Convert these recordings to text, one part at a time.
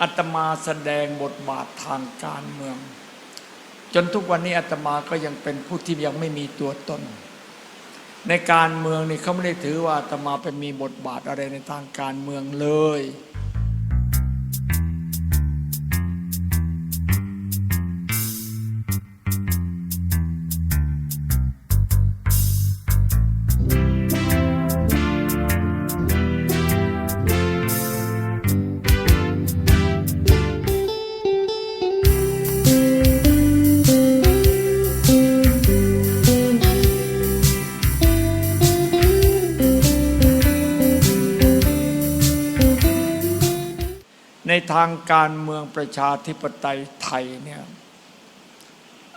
อาตมาแสดงบทบาททางการเมือง จนทุกวันนี้อาตมาก็ยังเป็นผู้ที่ยังไม่มีตัวตน ในการเมืองนี่เขาไม่ได้ถือว่าอาตมาเป็นมีบทบาทอะไรในทางการเมืองเลย ทางการเมืองประชาธิปไตยไทยเนี่ย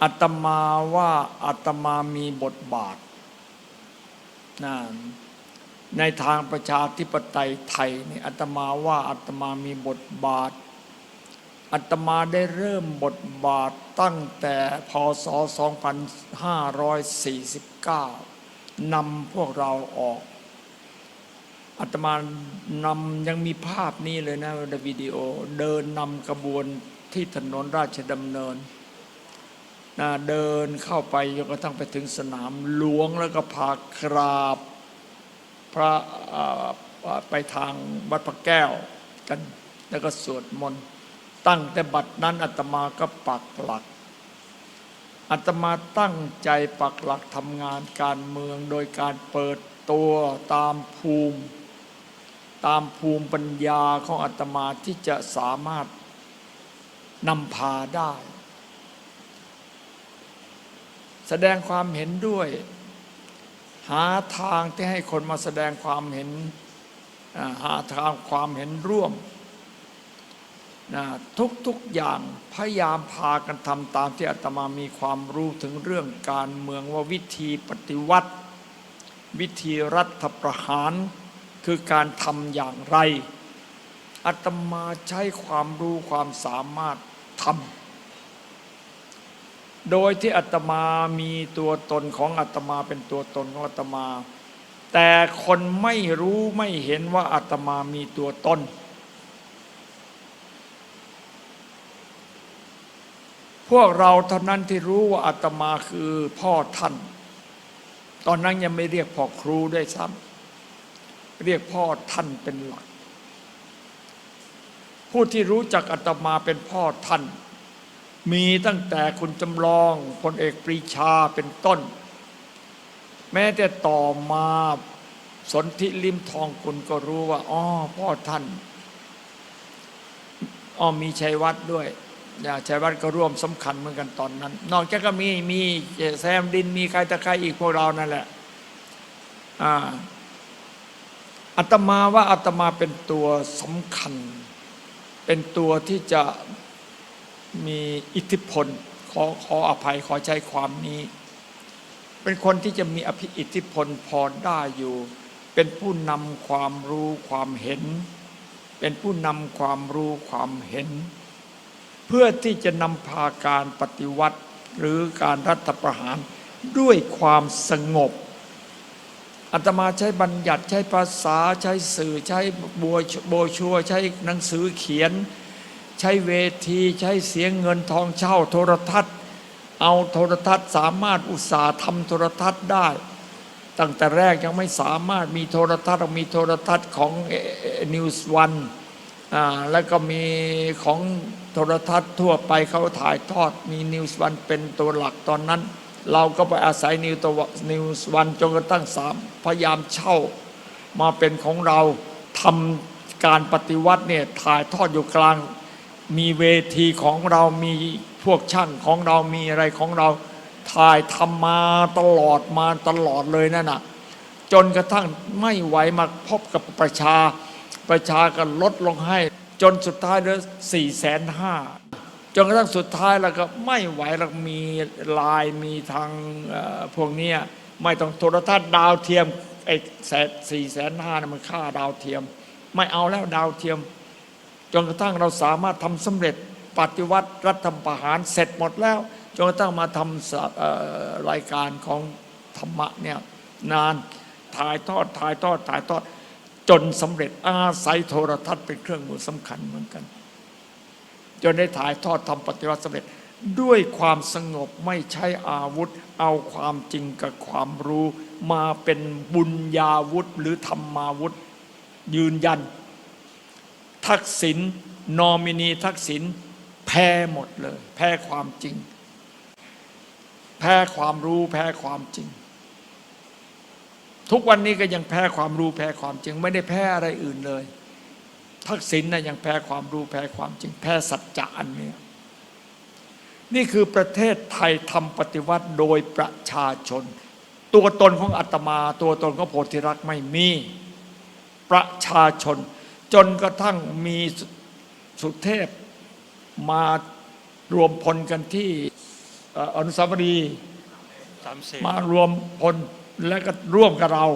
อาตมาว่าอาตมามีบทบาทนะในทางประชาธิปไตยไทยนี่อาตมาว่าอาตมามีบทบาทอาตมาได้เริ่มบทบาทตั้งแต่พศ 2549นำพวกเราออก อาตมานำยังมีภาพนี้เลยนะในวิดีโอเดินนำกระบวนที่ถนนราชดำเนินนะเดินเข้าไปจนกระทั่งไปถึงสนามหลวงแล้วก็พากราบพระไปทางวัดพระแก้วกัน แล้วก็สวดมนต์ตั้งแต่บัดนั้นอาตมาก็ปักหลักอาตมาตั้งใจปักหลักทำงานการเมืองโดยการเปิดตัวตามภูมิ ตามภูมิปัญญาของอาตมาที่จะสามารถนำพาได้ แสดงความเห็นด้วย หาทางที่ให้คนมาแสดงความเห็นหาทางความเห็นร่วมนะทุกๆอย่างพยายามพากันทำตามที่อาตมามีความรู้ถึงเรื่องการเมืองว่าวิธีปฏิวัติ วิธีรัฐประหาร คือการทำอย่างไรอาตมาใช้ความรู้ความสามารถทำโดยที่อาตมามีตัวตนของอาตมาเป็นตัวตนของอาตมา แต่คนไม่รู้ไม่เห็นว่าอาตมามีตัวตนพวกเราเท่านั้นที่รู้ว่าอาตมาคือพ่อท่าน ตอนนั้นยังไม่เรียกพ่อครูด้วยซ้ำ เรียกพ่อท่านเป็นหลัก ผู้ที่รู้จักอาตมาเป็นพ่อท่าน มีตั้งแต่คุณจำลองพลเอกปรีชาเป็นต้น แม้แต่ต่อมาสนธิลิมทองคุณก็รู้ว่าอ๋อพ่อท่านอ๋อมีชัยวัฒน์ด้วยอย่าชัยวัฒน์ก็ร่วมสำคัญเหมือนกันตอนนั้น นอกจากก็มีมีแซมดินมีใครตะใครอีกพวกเรานั่นแหละ อ่า อาตมาว่าอาตมาเป็นตัวสำคัญ เป็นตัวที่จะมีอิทธิพล ขอขออภัยขอใช้ความนี้ เป็นคนที่จะมีอภิอิทธิพลพอได้อยู่ เป็นผู้นำความรู้ความเห็น เป็นผู้นำความรู้ความเห็น เพื่อที่จะนำพาการปฏิวัติหรือการรัฐประหารด้วยความสงบ อาตมาใช้บัญญัติใช้ภาษาใช้สื่อใช้บัวโบชัวใช้หนังสือเขียน ใช้เวทีใช้เสียงเงินทองเช่าโทรทัศน์ เอาโทรทัศน์สามารถอุตสาห์ทำโทรทัศน์ได้ ตั้งแต่แรกยังไม่สามารถมีโทรทัศน์มีโทรทัศน์ของนิวส์วันแล้วก็มีของโทรทัศน์ทั่วไปเขาถ่ายทอดมีนิวส์วันเป็นตัวหลักตอนนั้น เราก็ไปอาศัยนิวตัวนิวส์วันจนกระทั่งสามพยายามเช่ามาเป็นของเราทำการปฏิวัติเนี่ยถ่ายทอดอยู่กลาง มีเวทีของเรามีพวกช่างของเรามีอะไรของเราถ่ายทำมาตลอดมาตลอดเลยนั่นน่ะจนกระทั่งไม่ไหวมาพบกับประชาประชาก็ลดลงให้ จนสุดท้ายเหลือสี่แสนห้า นกระทั่งสุดท้ายแล้วก็ไม่ไหวแล้วมีลน์มีทางพวกนี้ไม่ต้องโทรทัศน์ดาวเทียมไอ้แสนสี่แสนห้านะมันค่าดาวเทียม ไม่เอาแล้วดาวเทียม จนกระทั่งเราสามารถทำสำเร็จปฏิวัติรัฐประหารเสร็จหมดแล้ว จนกระทั่งมาทำรายการของธรรมะเนี่ยนานถ่ายทอดถ่ายทอดถ่ายทอดจนสำเร็จอาศัยโทรทัศน์เป็นเครื่องมือสำคัญเหมือนกัน จนได้ถ่ายทอดทำปฏิวัติสำเร็จ ด้วยความสงบไม่ใช้อาวุธ เอาความจริงกับความรู้ มาเป็นบุญญาวุธหรือธรรมาวุธ ยืนยัน ทักษิณนอมินีทักษิณแพ้หมดเลย แพ้ความจริง แพ้ความรู้แพ้ความจริง ทุกวันนี้ก็ยังแพ้ความรู้แพ้ความจริง ไม่ได้แพ้อะไรอื่นเลย ทักษิณนะยังแพ้ความรู้แพ้ความจริงแพ้สัจจะอันเนี้ยนี่คือประเทศไทยทำปฏิวัติโดยประชาชน ตัวตนของอาตมา ตัวตนของโพธิรักษ์ไม่มี ประชาชน จนกระทั่งมีสุสุเทพมารวมพลกันที่เอ่ออนุสาวรีย์สามเสนมารวมพลและก็ร่วมกับเรา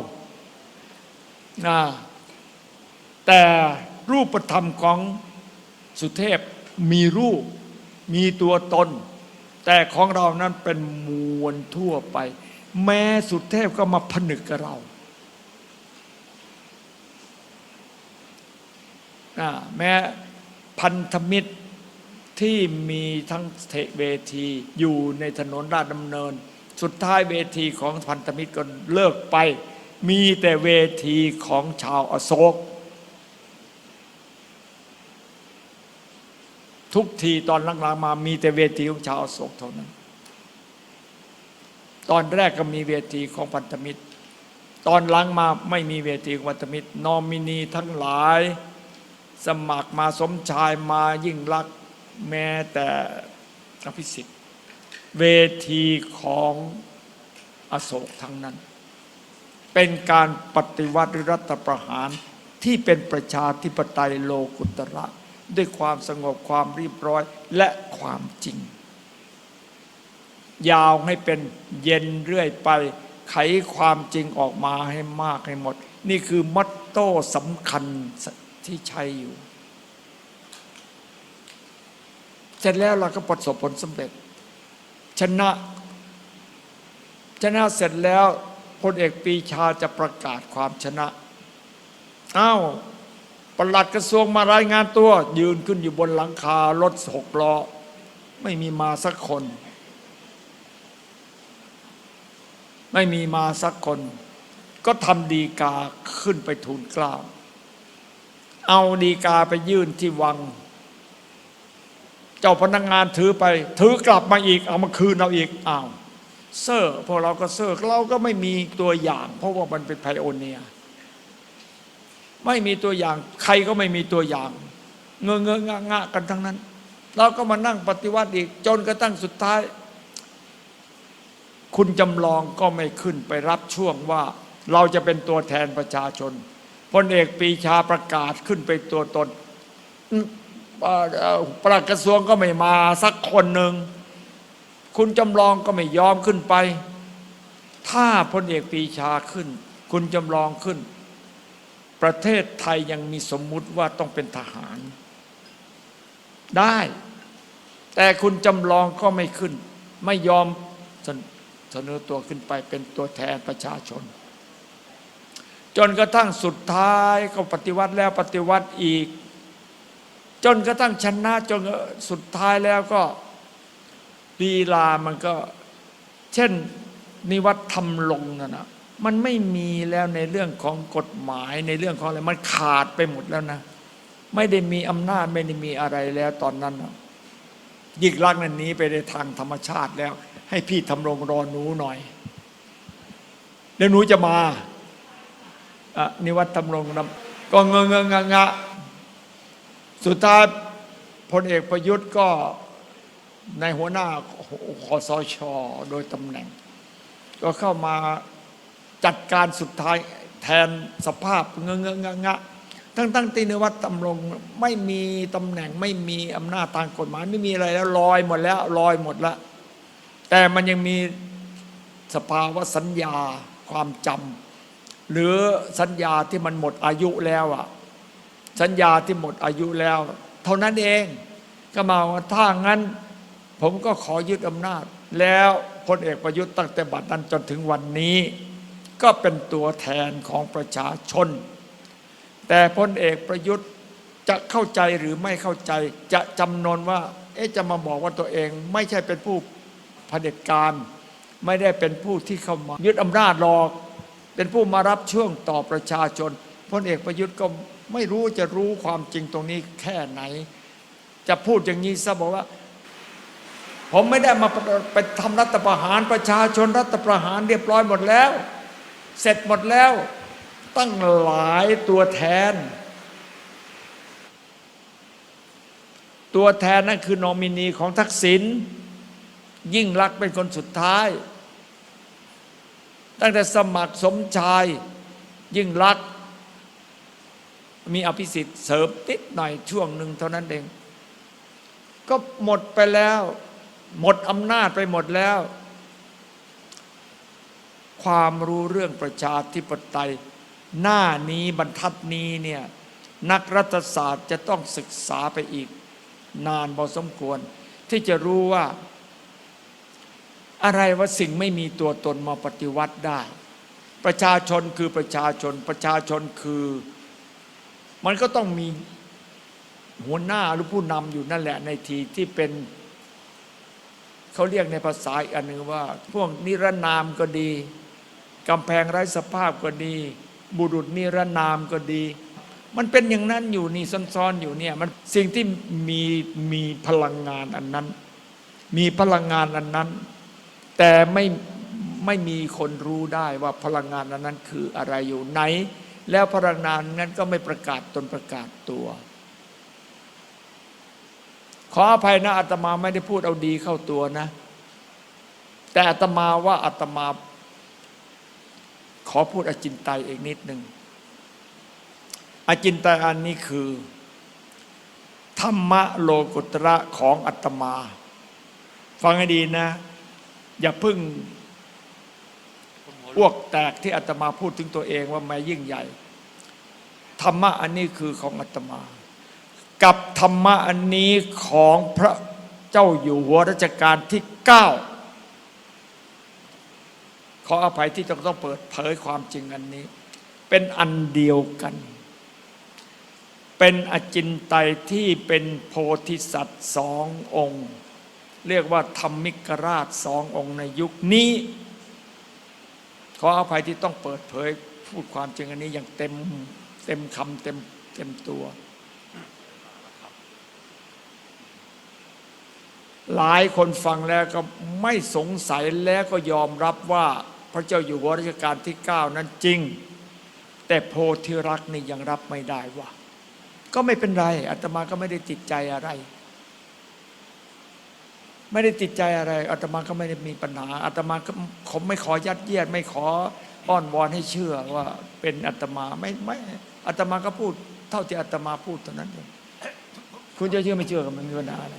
นะแต่ รูปธรรมของสุเทพมีรูปมีตัวตน แต่ของเรานั้นเป็นมวลทั่วไป แม้สุเทพก็มาผนึกกับเราแม้พันธมิตรที่มีทั้งเทเวทีอยู่ในถนนราชดำเนิน สุดท้ายเวทีของพันธมิตรก็เลิกไป มีแต่เวทีของชาวอโศก ทุกทีตอนหลังๆมามีแต่เวทีของชาวอโศกเท่านั้น ตอนแรกก็มีเวทีของพันธมิตร ตอนหลังมาไม่มีเวทีของพันธมิตร นอมินีทั้งหลาย สมัครมาสมชายมายิ่งรักแม้แต่อภิสิทธิ์เวทีของอโศกทั้งนั้น เป็นการปฏิวัติรัฐประหารที่เป็นประชาธิปไตยโลกุตระ ด้วยความสงบความเรียบร้อยและความจริง ยาวให้เป็นเย็นเรื่อยไป ไขความจริงออกมาให้มากให้หมด นี่คือมัตโต้สำคัญที่ใช้อยู่ เสร็จแล้วเราก็ประสบผลสำเร็จ ชนะ ชนะเสร็จแล้วพลเอกปีชาจะประกาศความชนะอ้าว ปลัดกระทรวงมารายงานตัว ยืนขึ้นอยู่บนหลังคารถหกล้อ ไม่มีมาสักคน ไม่มีมาสักคน ก็ทำดีกาขึ้นไปทูลกล้าเอาดีกาไปยื่นที่วัง เจ้าพนักงงานถือไป ถือกลับมาอีก เอามาคืนเราอีกอ้าวเซอร์พวกเราก็เซอร์เราก็ไม่มีตัวอย่าง เพราะว่ามันเป็นไพโอเนีย ไม่มีตัวอย่าง ใครก็ไม่มีตัวอย่าง เงอะเงอะงะงะกันทั้งนั้น เราก็มานั่งปฏิวัติอีก จนกระทั่งสุดท้าย คุณจำลองก็ไม่ขึ้นไปรับช่วงว่า เราจะเป็นตัวแทนประชาชนพลเอกปีชาประกาศขึ้นไปตัวตนปลัดกระทรวงก็ไม่มาสักคนหนึ่ง คุณจำลองก็ไม่ยอมขึ้นไป ถ้าพลเอกปีชาขึ้น คุณจำลองขึ้น ประเทศไทยยังมีสมมุติว่าต้องเป็นทหาร ได้ แต่คุณจำลองก็ไม่ขึ้น ไม่ยอมเสนอตัวขึ้นไปเป็นตัวแทนประชาชน จนกระทั่งสุดท้ายก็ปฏิวัติแล้วปฏิวัติอีก จนกระทั่งชนะจนสุดท้ายแล้วก็ลีลามันก็ เช่นนิวัฒน์ทำลงนั่นะ มันไม่มีแล้วในเรื่องของกฎหมายในเรื่องของอะไรมันขาดไปหมดแล้วนะ ไม่ได้มีอำนาจไม่ได้มีอะไรแล้วตอนนั้นยิ่งรักษณ์นั้นนี้ไปในทางธรรมชาติแล้ว ให้พี่ทำรงรอหนูหน่อย เดี๋ยวหนูจะมาอะนิวัฒน์ทำรงนำก็เงงเงงงะงะสุดท้ายพลเอกประยุทธ์ก็ในหัวหน้าคอสช โดยตำแหน่ง ก็เข้ามา จัดการสุดท้ายแทนสภาพเงงเงงะงะทั้งทั้งๆที่นวัตตำรงไม่มีตำแหน่งไม่มีอำนาจทางกฎหมายไม่มีอะไรแล้วลอยหมดแล้วลอยหมดแล้วแต่มันยังมีสภาวะสัญญาความจำหรือสัญญาที่มันหมดอายุแล้วอะสัญญาที่หมดอายุแล้ว เท่านั้นเองก็มาว่าถ้างั้น ผมก็ขอยึดอำนาจ แล้วพลเอกประยุทธ์ตั้งแต่บัดนั้นจนถึงวันนี้ ก็เป็นตัวแทนของประชาชน แต่พลเอกประยุทธ์จะเข้าใจหรือไม่เข้าใจ จะจำนนว่า เอ๊ะจะมาบอกว่าตัวเอง ไม่ใช่เป็นผู้เผด็จการ ไม่ได้เป็นผู้ที่เข้ามา ยึดอำนาจหรอก เป็นผู้มารับช่วงต่อประชาชนพลเอกประยุทธ์ก็ไม่รู้จะรู้ความจริงตรงนี้แค่ไหน จะพูดอย่างนี้ซะบอกว่า ผมไม่ได้มาไปทำรัฐประหารประชาชนรัฐประหารเรียบร้อยหมดแล้ว เสร็จหมดแล้ว ตั้งหลายตัวแทน ตัวแทนนั่นคือ นอมินีของทักษิณยิ่งรักเป็นคนสุดท้าย ตั้งแต่สมัครสมชาย ยิ่งรัก มีอภิสิทธิ์เสริมติดหน่อยช่วงหนึ่งเท่านั้นเอง ก็หมดไปแล้ว หมดอำนาจไปหมดแล้ว ความรู้เรื่องประชาธิปไตย หน้านี้บรรทัดนี้เนี่ยนักรัฐศาสตร์จะต้องศึกษาไปอีก นานพอสมควร ที่จะรู้ว่า อะไรว่าสิ่งไม่มีตัวตนมาปฏิวัติได้ ประชาชนคือประชาชน ประชาชนคือ มันก็ต้องมีหัวหน้าหรือผู้นำอยู่นั่นแหละในทีที่เป็นเขาเรียกในภาษาอันหนึ่งว่า พวกนิรนามก็ดี กำแพงไร้สภาพก็ดี บุรุษนิรนามก็ดี มันเป็นอย่างนั้นอยู่นี่ซ้อนๆอยู่เนี่ยมันสิ่งที่มีมีพลังงานอันนั้น มีพลังงานอันนั้น แต่ไม่ไม่มีคนรู้ได้ว่าพลังงานอันนั้นคืออะไรอยู่ไหน แล้วพลังงานนั้นก็ไม่ประกาศตนประกาศตัว ขออภัยนะอาตมาไม่ได้พูดเอาดีเข้าตัวนะ แต่อาตมาว่าอาตมา อพูดอจินไตยอีกนิดหนึ่งอจินไตยอันนี้คือ ธรรมะโลกุตระของอาตมา ฟังให้ดีนะ อย่าพึ่งอ้วกแตกที่อาตมาพูดถึงตัวเองว่าไม่ยิ่งใหญ่ ธรรมะอันนี้คือของอาตมา กับธรรมะอันนี้ของพระเจ้าอยู่หัวรัชกาลที่เก้า ขออภัยที่ต้องต้องเปิดเผยความจริงอันนี้ เป็นอันเดียวกัน เป็นอจินไตยที่เป็นโพธิสัตว์สององค์ เรียกว่าธรรมิกราชสององค์ในยุคนี้ ขออภัยที่ต้องเปิดเผยพูดความจริงอันนี้อย่างเต็มเต็มคำเต็มเต็มตัว หลายคนฟังแล้วก็ไม่สงสัยแล้วก็ยอมรับว่า พระเจ้าอยู่หัวรัชกาลที่เก้านั้นจริง แต่โพธิรักนี่ยังรับไม่ได้ว่าก็ไม่เป็นไรอาตมาก็ไม่ได้ติดใจอะไร ไม่ได้ติดใจอะไรอาตมาก็ไม่ได้มีปัญหาอาตมาก็ผมไม่ขอยัดเยียด ไม่ขออ้อนวอนให้เชื่อว่าเป็นอาตมาไม่ไม่อาตมาก็พูด เท่าที่อาตมาพูดเท่านั้นเองคุณจะเชื่อไม่เชื่อก็ไม่มีปัญหาอะไร